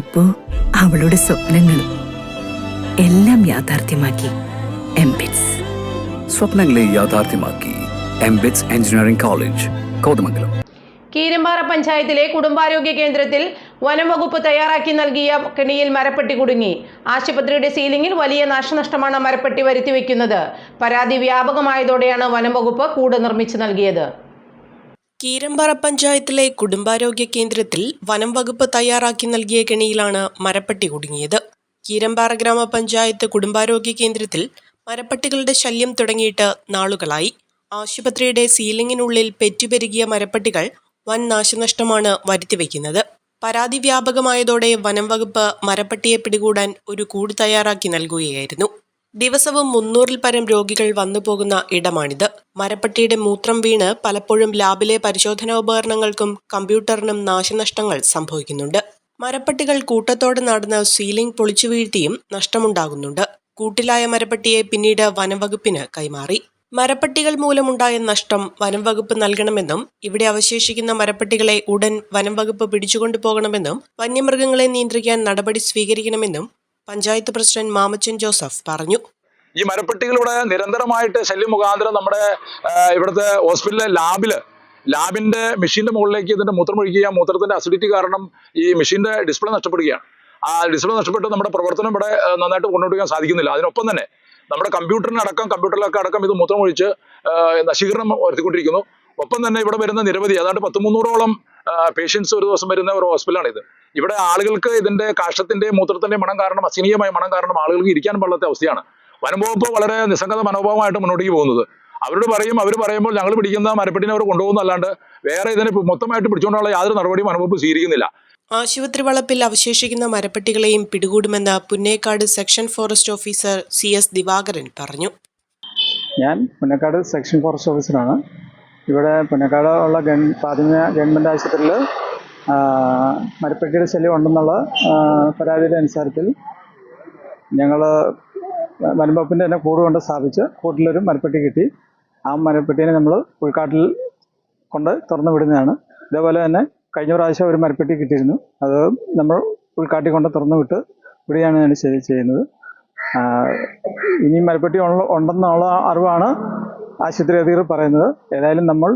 ഇപ്പോ അവളുടെ സ്വപ്നങ്ങളും എല്ലാം യാഥാർത്ഥ്യമാക്കി എംബിറ്റ്സ് സ്വപ്നങ്ങളെ യാഥാർത്ഥ്യമാക്കി MBITS engineering college Kothamangalam. Keerampara പഞ്ചായത്തിലെ കുടുംബാരോഗ്യ കേന്ദ്രത്തിൽ വനം വകുപ്പ് തയ്യാറാക്കി നൽകിയ കെണിയിൽ മരപ്പെട്ടി കുടുങ്ങി. ആശുപത്രിയുടെ സീലിംഗിൽ വലിയ നാശനഷ്ടമാണ് മരപ്പെട്ടി വരുത്തിവെക്കുന്നത്. പരാതി വ്യാപകമായതോടെയാണ് വനം വകുപ്പ് കൂട് നിർമ്മിച്ചു നൽകിയത്. കീരമ്പാറ പഞ്ചായത്തിലെ കുടുംബാരോഗ്യ കേന്ദ്രത്തിൽ വനം വകുപ്പ് തയ്യാറാക്കി നൽകിയ കെണിയിലാണ് മരപ്പട്ടി കുടുങ്ങിയത്. കീരമ്പാറ ഗ്രാമപഞ്ചായത്ത് കുടുംബാരോഗ്യ കേന്ദ്രത്തിൽ മരപ്പട്ടികളുടെ ശല്യം തുടങ്ങിയിട്ട് നാളുകളായി. ആശുപത്രിയുടെ സീലിംഗിനുള്ളിൽ പെറ്റുപെരുകിയ മരപ്പട്ടികൾ വൻ നാശനഷ്ടമാണ് വരുത്തിവെക്കുന്നത്. പരാതി വ്യാപകമായതോടെ വനം വകുപ്പ് മരപ്പട്ടിയെ പിടികൂടാൻ ഒരു കൂട് തയ്യാറാക്കി നൽകുകയായിരുന്നു. ദിവസവും മുന്നൂറിൽ പരം രോഗികൾ വന്നു പോകുന്ന ഇടമാണിത്. മരപ്പട്ടിയുടെ മൂത്രം വീണ് പലപ്പോഴും ലാബിലെ പരിശോധനാ ഉപകരണങ്ങൾക്കും കമ്പ്യൂട്ടറിനും നാശനഷ്ടങ്ങൾ സംഭവിക്കുന്നുണ്ട്. മരപ്പട്ടികൾ കൂട്ടത്തോടെ നടന്ന സീലിംഗ് പൊളിച്ചു വീഴ്ത്തിയും നഷ്ടമുണ്ടാകുന്നുണ്ട്. കൂട്ടിലായ മരപ്പട്ടിയെ പിന്നീട് വനംവകുപ്പിന് കൈമാറി. മരപ്പട്ടികൾ മൂലമുണ്ടായ നഷ്ടം വനം വകുപ്പ് നൽകണമെന്നും ഇവിടെ അവശേഷിക്കുന്ന മരപ്പട്ടികളെ ഉടൻ വനം വകുപ്പ് പിടിച്ചുകൊണ്ടു പോകണമെന്നും വന്യമൃഗങ്ങളെ നിയന്ത്രിക്കാൻ നടപടി സ്വീകരിക്കണമെന്നും പഞ്ചായത്ത് പ്രസിഡന്റ് മാമച്ചൻ ജോസഫ് പറഞ്ഞു. ഈ മരപ്പെട്ടികളിവിടെ നിരന്തരമായിട്ട് ശല്യം മുഖാന്തരം നമ്മുടെ ഇവിടുത്തെ ഹോസ്പിറ്റലിലെ ലാബിൽ ലാബിന്റെ മെഷീന്റെ മുകളിലേക്ക് ഇതിന്റെ മൂത്രം ഒഴിക്കുക മൂത്രത്തിന്റെ അസിഡിറ്റി കാരണം ഈ മെഷീന്റെ ഡിസ്പ്ലേ നഷ്ടപ്പെടുകയാണ്. ആ ഡിസ്പ്ലേ നഷ്ടപ്പെട്ട് നമ്മുടെ പ്രവർത്തനം ഇവിടെ നന്നായിട്ട് മുന്നോട്ട് പോകാൻ സാധിക്കുന്നില്ല. അതിനൊപ്പം തന്നെ നമ്മുടെ കമ്പ്യൂട്ടറിനടക്കം കമ്പ്യൂട്ടറിലൊക്കെ അടക്കം ഇത് മൂത്രം ഒഴിച്ച് നശീകരണം വരുത്തിക്കൊണ്ടിരിക്കുന്നു. ഒപ്പം തന്നെ ഇവിടെ വരുന്ന നിരവധി ഏതാണ്ട് പത്ത് മുന്നൂറോളം പേഷ്യൻസ് ഒരു ദിവസം വരുന്ന ഒരു ഹോസ്പിറ്റലാണ് ഇത് ഇവിടെ ആളുകൾക്ക് ഇതിന്റെ കാഷ്ടത്തിന്റെ മൂത്രത്തിന്റെ മണം കാരണം അസഹനീയമായ മണം കാരണം ആളുകൾക്ക് ഇരിക്കാൻ പാടാത്ത അവസ്ഥയാണ്. വനംവകുപ്പ് വളരെ നിസ്സംഗത മനോഭാവമായിട്ട് മുന്നോട്ടേക്ക് പോകുന്നത്. അവരോട് പറയും അവർ പറയുമ്പോൾ ഞങ്ങൾ പിടിക്കുന്ന മരപ്പെട്ടിനെ അവർ കൊണ്ടുപോകുന്നല്ലാണ്ട് വേറെ ഇതിനെ മൊത്തമായിട്ട് പിടിച്ചുകൊണ്ടുള്ള യാതൊരു നടപടിയും വനംവകുപ്പ് സ്വീകരിക്കുന്നില്ല. ആശുപത്രി വളപ്പിൽ അവശേഷിക്കുന്ന മരപ്പെട്ടികളെയും പിടികൂടുമെന്ന് Punnekkad section forest officer C S Divakaran പറഞ്ഞു. ഞാൻ പുന്നേക്കാട് സെക്ഷൻ ഫോറസ്റ്റ് ഓഫീസറാണ്. ഇവിടെ പുന്നക്കാട് ഉള്ള ഗവൺ പ്രാഥമിക ഗവൺമെന്റ് ആശുപത്രിയിൽ മരപ്പെട്ടിയുടെ ശല്യം ഉണ്ടെന്നുള്ള പരാതിയുടെ അനുസാരത്തിൽ ഞങ്ങൾ വനംവകുപ്പിന്റെ തന്നെ കൂട് കൊണ്ട് സ്ഥാപിച്ച് കൂട്ടിലൊരു മരപ്പെട്ടി കിട്ടി. ആ മരപ്പെട്ടിനെ നമ്മൾ ഉൾക്കാട്ടിൽ കൊണ്ട് തുറന്നു വിടുന്നതാണ്. ഇതേപോലെ തന്നെ കഴിഞ്ഞ പ്രാവശ്യം ഒരു മരപ്പെട്ടി കിട്ടിയിരുന്നു. അത് നമ്മൾ ഉൾക്കാട്ടി കൊണ്ട് തുറന്നു വിട്ട് ഇവിടെയാണ് ഞാൻ ചെയ്യുന്നത്. ഇനി മരപ്പെട്ടി ഉണ്ടെന്നുള്ള അറിവാണ് ആശുപത്രി അധികൃതർ പറയുന്നത് ഏതായാലും നമ്മൾ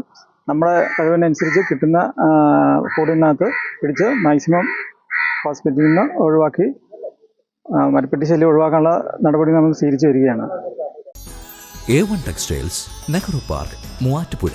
നമ്മുടെ കഴിവിനനുസരിച്ച് കിട്ടുന്ന കൂടിനകത്ത് പിടിച്ച് മാക്സിമം ഹോസ്പിറ്റലിൽ നിന്ന് ഒഴിവാക്കി മരപ്പെട്ടി ശല്യം ഒഴിവാക്കാനുള്ള നടപടി നമ്മൾ സ്വീകരിച്ചു വരികയാണ്. A one textiles Nehru park Muvattupuzha